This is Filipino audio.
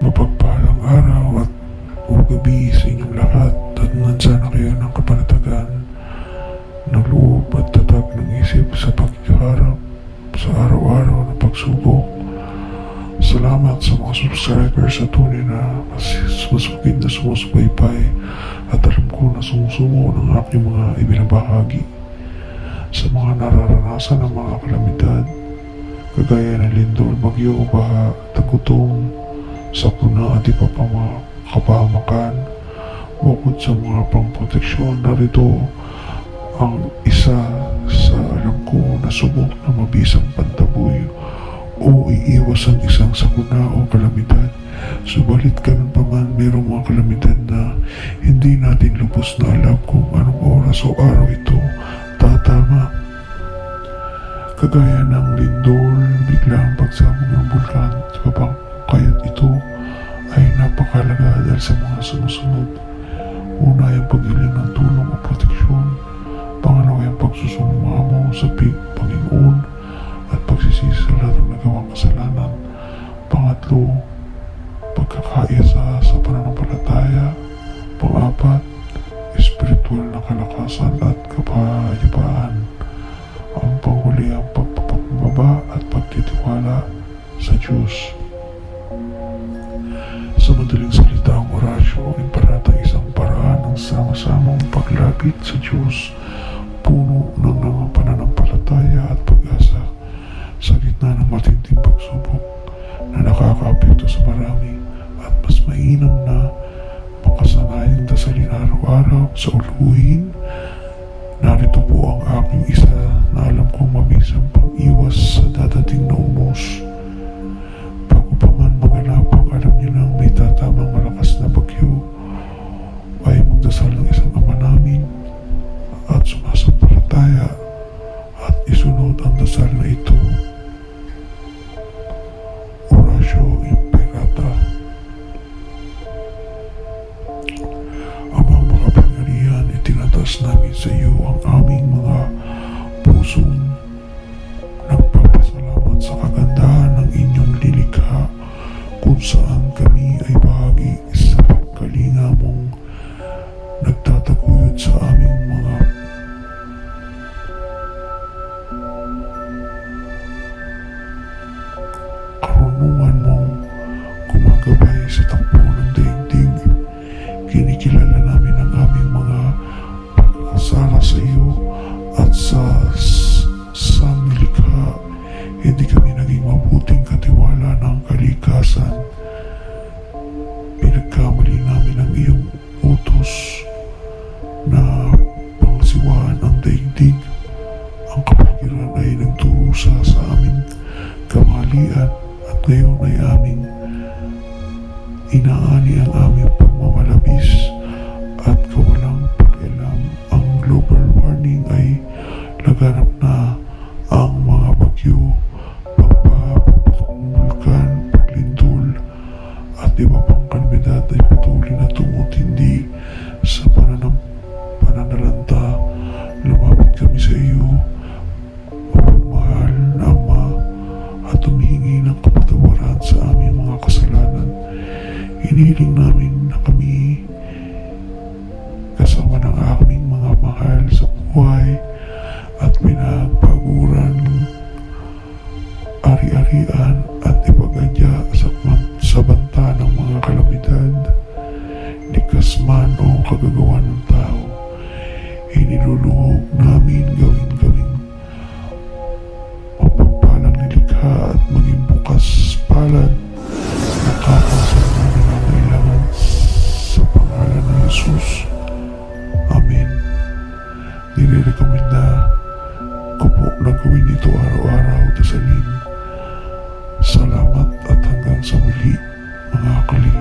Mapagpalang araw at o gabi sa inyong lahat at nansana kayo ng kapanatagan ng loob at tatag ng isip sa pagkaharap sa araw-araw na pagsubok. Salamat sa mga subscribers at tunay na masukid na sumusubaybay at alam ko na sumusumo ng aking mga ibinabahagi sa mga nararanasan ng mga kalamidad kagaya ng lindol, bagyo, baha, tagutom, sakuna at iba pang mga kapahamakan. Bukod sa mga pangproteksyon, narito ang isa sa alam ko na subok na mabisang pantaboy o iiwas ang isang sakuna o kalamidad. Subalit ganun pa man, mayroong mga kalamidad na hindi natin lubos na alam kung anong oras o araw ito tatama. Kagaya ng lindol, biglang pagsabog ng bulkan sa babang kaya't ito ay napakalaga dahil sa mga sumusunod. Una ay ang paghiling ng tulong o proteksyon. Pangalawa ay ang pagsusumamo sa Panginoon at pagsisisi sa lahat ng nagawang kasalanan. Pangatlo, pagkakaisa sa pananampalataya. Pangapat, espiritual na kalakasan at pagpapababa at pagtitiwala sa Diyos. Sa madaling salita ang orasyo ay paratang isang paraan ng sama-samang paglapit sa Diyos, puno ng mga pananampalataya at pag-asa sa gitna ng matinding pagsubok na nakakaapekto sa marami at mas mainam na makasanayang dasalin araw-araw sa uluhin. Narito po ang aking isa na alam kong mabisang pang-iwas sa dadating na unos. Namin sa iyo ang aming mga pusong nagpapasalamat sa kagandahan ng inyong lilikha kung saan kami ay bahagi sa pagkalinga mong nagtataguyod sa aming mga karunungan mong gumagabay sa takbo ngayon ay aming inaani ang aming pagmamalabis at kawalang pakialam. Ang global warming ay laganap na Hiniling namin na kami kasama ng aming mga mahal sa buhay at pinagpaguran ari-arian Jesus. Amen. Nirerekomenda ko po na gawin ito araw-araw dasalin. Salamat at hanggang sa muli, mga kalinga.